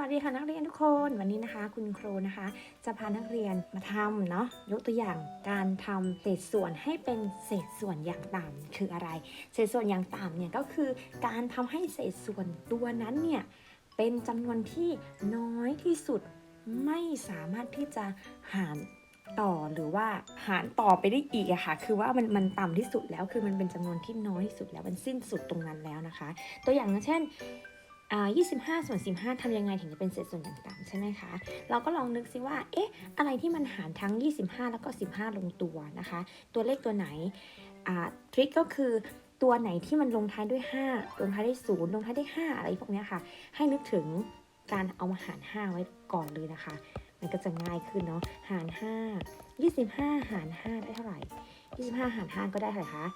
วัสดีค่ะนักเรียนทุกคนวันนี้นะคะคุณครูนะคะ จะพานักเรียนมาทำเนาะยกตัวอย่างการทำเศษส่วนให้เป็นเศษส่วนอย่างต่ำคืออะไร เศษส่วนอย่างต่ำเนี่ยก็คือการทำให้เศษส่วนตัวนั้นเนี่ยเป็นจำนวนที่น้อยที่สุดไม่สามารถที่จะหารต่อหรือว่าหารต่อไปได้อีกอะค่ะ คือว่ามันมันต่ำที่สุดแล้วคือมันเป็นจำนวนที่น้อยที่สุดแล้วมันสิ้นสุดตรงนั้นแล้วนะคะ ตัวอย่างเช่น 25 ส่วน 15ทำยังไงถึงจะเป็นเศษส่วนต่างๆ ใช่ไหมคะ เราก็ลองนึกซิว่า เอ๊ะ อะไรที่มันหารทั้ง 25 แล้วก็ 15 ลงตัวนะคะ ตัวเลขตัวไหนทริคก็คือตัวไหนที่มันลงท้ายด้วย 5 ลงท้ายด้วย 0 ลงท้ายด้วย 5 อะไรพวกนี้ค่ะ ให้นึกถึงการเอามาหาร 5 ไว้ก่อนเลยนะคะ มันก็จะง่ายขึ้นเนาะ หาร 5 25 หาร 5 ได้เท่าไหร่ 25 หาร 5 ก็ได้เท่าไหร่คะ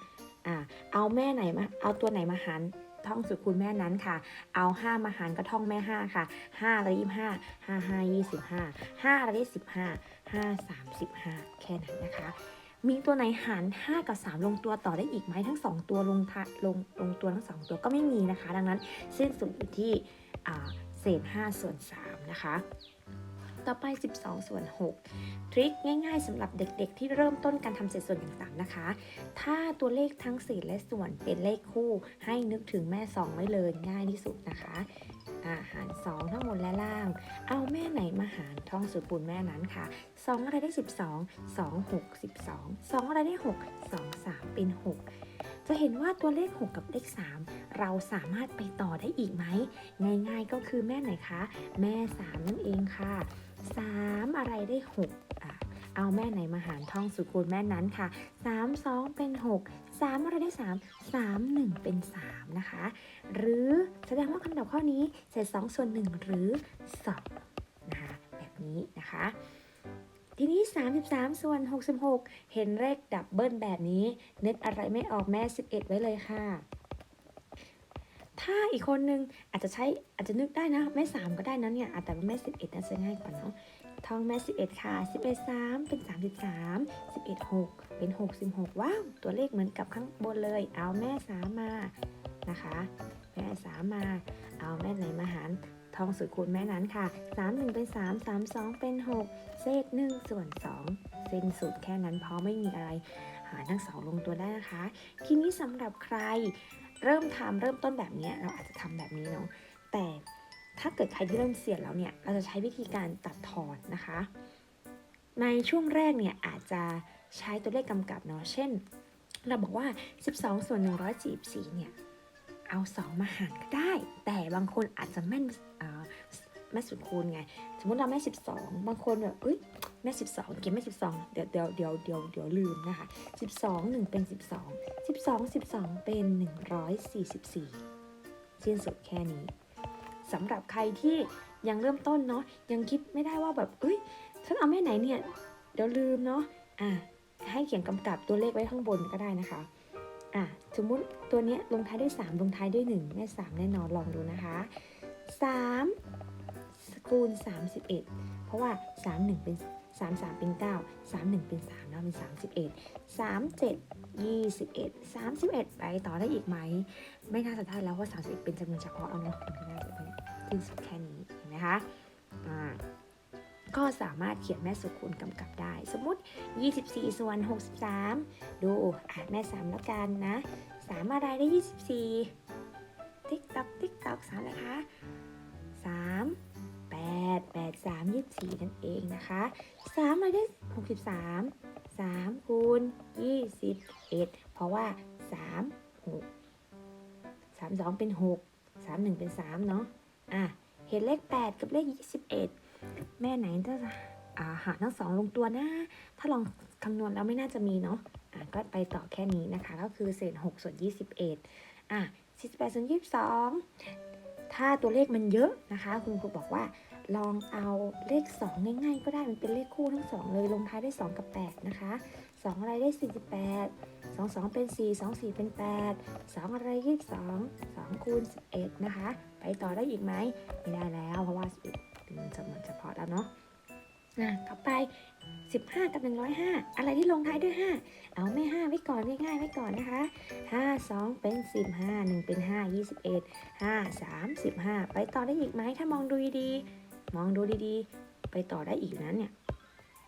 อ่า เอาแม่ไหนมา เอาตัวไหนมาหาร ท่องสูตรคูณแม่นั้นค่ะ เอา5มาหารก็ท่องแม่5ค่ะ5ละ25 5 5 25 5ละ25 5 35แค่นั้นนะคะ มีตัวไหนหาร 5 กับ 3 ลงตัวต่อได้อีกไหมทั้ง 2 ตัวลงทะลงลงตัวทั้ง 2 ตัวก็ไม่มีนะคะ ดังนั้นสิ้นสุดอยู่ที่อ่าเศษ5ส่วน3นะคะ ต่อไป 12 ส่วน 6 ทริคง่ายๆสำหรับเด็กๆ ที่เริ่มต้นการทำเศษส่วนอย่างต่ำนะคะ ถ้าตัวเลขทั้งเศษและส่วนเป็นเลขคู่ ให้นึกถึงแม่ 2 ไว้เลยง่ายที่สุดนะคะอาหาร 2 ทั้งบนและล่าง เอาแม่ไหนมาหารท่องสูตรคูณแม่นั้นค่ะ 2 อะไรได้ 12 2 6 12 2 อะไรได้ 6 2 3 เป็น 6 จะเห็นว่าตัวเลข 6 กับเลข 3 เราสามารถไปต่อได้อีกไหม ง่ายๆก็คือแม่ไหนคะ แม่ 3 นั่นเองค่ะ 3 อะไรได้ 6 อะเอาแม่ไหนมาหารท่องสูตรคูณแม่นั้นค่ะ 3 2 เป็น 6 3 อะไรได้ 3 3 1 เป็น 3 นะคะ หรือแสดงว่าคำตอบข้อนี้เศษ2ส่วน1หรือ 2 นะคะ แบบนี้นะคะ ทีนี้ 33 ส่วน 66 เห็นเลขดับเบิลแบบนี้นึกอะไรไม่ออกแม่ 11 ไว้เลยค่ะ ถ้าอีกคนนึงอาจจะใช้อาจจะนึกได้นะแม่ 3 ก็ได้นะเนี่ยแต่ว่าแม่ 11น่าจะง่ายกว่าเนาะท่องแม่ 11 ค่ะ 11 3 เป็น 33 11 6 เป็น 66 ว้าว ตัวเลขเหมือนกับข้างบนเลย เอาแม่ 3 มานะคะ แม่ 3 มา เอาแม่ไหนมาหาร ท่องสูตรคูณแม่นั้นค่ะ 3 1 เป็น 3 3 2 เป็น 6 เศษ 1 ส่วน 2 เส้นสุดแค่นั้นพราะไม่มีอะไร หารทั้งสองลงตัวได้นะคะ ทีนี้สำหรับใครเริ่มทำเริ่มต้นแบบนี้เราอาจจะทำแบบนี้เนาะ แต่ถ้าเกิดใครที่เริ่มเสียดแล้วเนี่ย เราจะใช้วิธีการตัดทอนนะคะ ในช่วงแรกเนี่ยอาจจะใช้ตัวเลขกำกับเนาะ เช่น เราบอกว่า 12 ส่วน 144 เนี่ย เอา 2 มาหารก็ได้ แต่บางคนอาจจะแม่นแม่สุดคูณไง สมมติเราแม่ 12 บางคนแบบเอ้ยแม่ 12 เก็บแม่ 12 เดี๋ยวเดี๋ยวเดี๋ยวเดี๋ยวเดี๋ยวลืมนะคะ 12 1 เป็น 12 12 12 เป็น 144สิ้นสุดแค่นี้สำหรับใครที่ยังเริ่มต้นเนาะยังคิดไม่ได้ว่าแบบเอ้ยฉันเอาแม่ไหนเนี่ย เดี๋ยวลืมเนาะอะให้เขียนกำกับตัวเลขไว้ข้างบนก็ได้นะคะ อะสมมุติตัวเนี้ยลงท้ายด้วย 3 ลงท้ายด้วย 1 แม่ 3 แน่นอนลองดูนะคะ 3คูณ31 เพราะว่า 3 1 เป็น 3 3 เป็น 9 3 1 เป็น3แล้วเป็น 31 3 7 21 31 ไปต่อได้อีกไหม ไม่น่าจะได้แล้วเพราะ31 เป็นจำนวนเฉพาะแล้วเนาะมันก็น่าจะเป็นที่สุดแค่นี้เห็นไหมคะอ่า ก็สามารถเขียนแม่สุคูณกำกับได้ สมมติ 24 ส่วน 63 ดูอ่านแม่ 3 แล้วกันนะ 3 อะไรได้ 24 ติ๊กต๊อกติ๊กต๊อก3นะคะ 3 8 8 3 24 นั่นเองนะคะ3อะไรได้ 63 3คูณ21 เพราะว่า 3 6 3 2 เป็น 6 3 1 เป็น 3 เนาะอะ เห็นเลข 8 กับเลข 21 แม่ไหนจะาหารทั้งสองลงตัวนะ ถ้าลองคำนวณแล้วไม่น่าจะมีเนาะะก็ไปต่อแค่นี้นะคะ ก็คือเศษ6ส่วน21อะ48ส่วน22 ถ้าตัวเลขมันเยอะนะคะ คุณครูบอกว่าลองเอาเลข 2 ง่ายๆ ก็ได้มันเป็นเลขคู่ทั้งสองเลยลงท้ายด้วย 2 กับ 8 นะคะ 2 อะไรได้ 48 2 2 เป็น 4 2 4 เป็น 8 2 อะไร 22 2คูณ11 นะคะ ไปต่อได้อีกไหมไม่ได้แล้วเพราะว่า 11เป็นจำนวนเฉพาะแล้วเนาะนะต่อไป 15 กับ 105 อะไรที่ลงท้ายด้วย 5 เอาไม่ 5 ไว้ก่อนง่ายๆไว้ก่อนนะคะ 5 2 เป็น10 5 1 เป็น 5 21 5 3 15ไปต่อได้อีกไหมถ้ามองดูดีๆ มองดูดีๆ ไปต่อได้อีกนั้นเนี่ย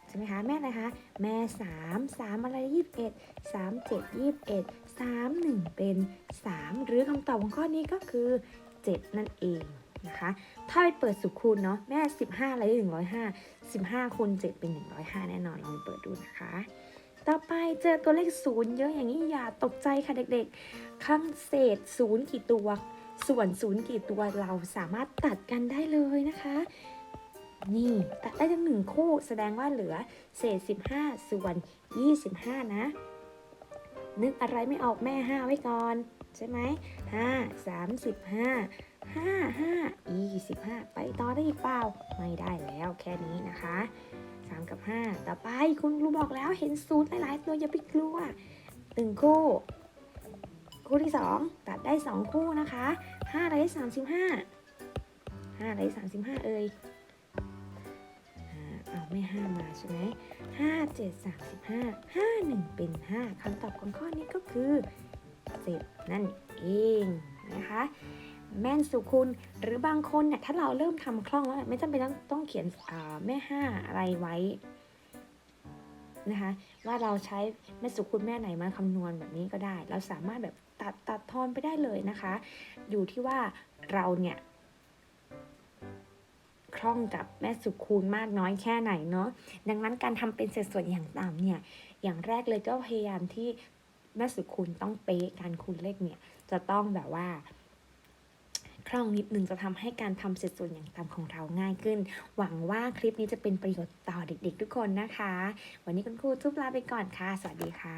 ใช่ไหมคะแม่อะไรคะ แม่ 3 3 อะไร 21 3 7 21 3 1 เป็น 3 หรือคำตอบของข้อนี้ก็คือ 7 นั่นเอง นะคะ ถ้าไปเปิดสุคูณเนาะแม่ 15อะไรได้105 15คูณ7เป็น105แน่นอนลองเปิดดูนะคะ ต่อไปเจอตัวเลขศูนย์เยอะอย่างนี้อย่าตกใจค่ะเด็กๆข้างเศษศูนย์กี่ตัว ส่วนศูนย์กี่ตัวเราสามารถตัดกันได้เลยนะคะนี่ตัดได้ทั้งหนึ่งคู่แสดงว่าเหลือเศษ 15 ส่วน 25 นะ นึกอะไรไม่ออกแม่ 5 ไว้ก่อน ใช่ไหม5 35 5 5 25ไปต่อได้อีกเปล่า ไม่ได้แล้วแค่นี้นะคะ3กับ5ต่อไปคุณครูบอกแล้วเห็นศูนย์หลายๆตัวอย่าไปกลัวหนึ่งคู่ คู่ที่2ตัดได้2คู่นะคะ5ได้35 5ได้35เอ่ยอ่าเอาไม่5มาใช่ไหม5 7 35 5 1เป็น5คำตอบของข้อนี้ก็คือ7นั่นเองนะคะ แม่นสุคุณ หรือบางคนเนี่ยถ้าเราเริ่มทำคล่องแล้วไม่จำเป็นต้องต้องเขียนแม่ห้าอะไรไว้นะคะว่าเราใช้แม่สุคุณแม่ไหนมาคำนวณแบบนี้ก็ได้ เราสามารถแบบตัดตัดทอนไปได้เลยนะคะ อยู่ที่ว่าเราเนี่ยคล่องกับแม่สุคูณมากน้อยแค่ไหนเนาะดังนั้นการทำเป็นเศษส่วนอย่างต่ำเนี่ย อย่างแรกเลยก็พยายามที่แม่สุคูณต้องเป๊ะการคูณเลขเนี่ย จะต้องแบบว่า คล่องนิดนึงจะทำให้การทำเสร็จส่วนอย่างตามของเราง่ายขึ้น หวังว่าคลิปนี้จะเป็นประโยชน์ต่อเด็ก ๆ ทุกคนนะคะ วันนี้คุณครูทุบลาไปก่อนค่ะ สวัสดีค่ะ